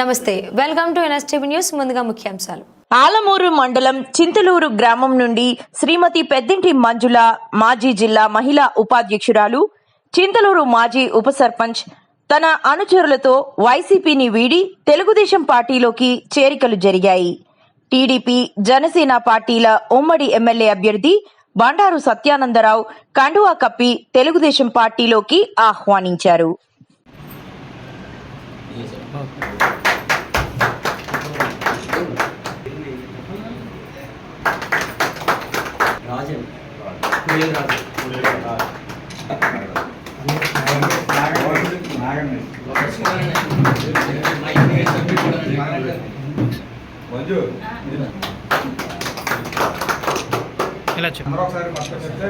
నమస్తే. Welcome to NSTV news ముందుగా ముఖ్యాంశాలు. ఆలమూరు మండలం చింతలూరు గ్రామం నుండి శ్రీమతి పెద్దింటి మంజుల మాజీ జిల్లా మహిళా ఉపాధ్యక్షురాలు చింతలూరు మాజీ ఉప సర్పంచ్ తన అనుచరులతో వైసీపీని వీడి తెలుగుదేశం పార్టీలోకి చేరికలు జరిగాయి. టీడీపీ జనసేన పార్టీల ఉమ్మడి ఎమ్మెల్యే అభ్యర్థి బండారు సత్యానందరావు కండువా కప్పి తెలుగుదేశం పార్టీలోకి ఆహ్వానించారు. రాజన్ కులేల్ రాజు మంజు ఇలా చెప్పు మరొకసారి పక్క చెప్తే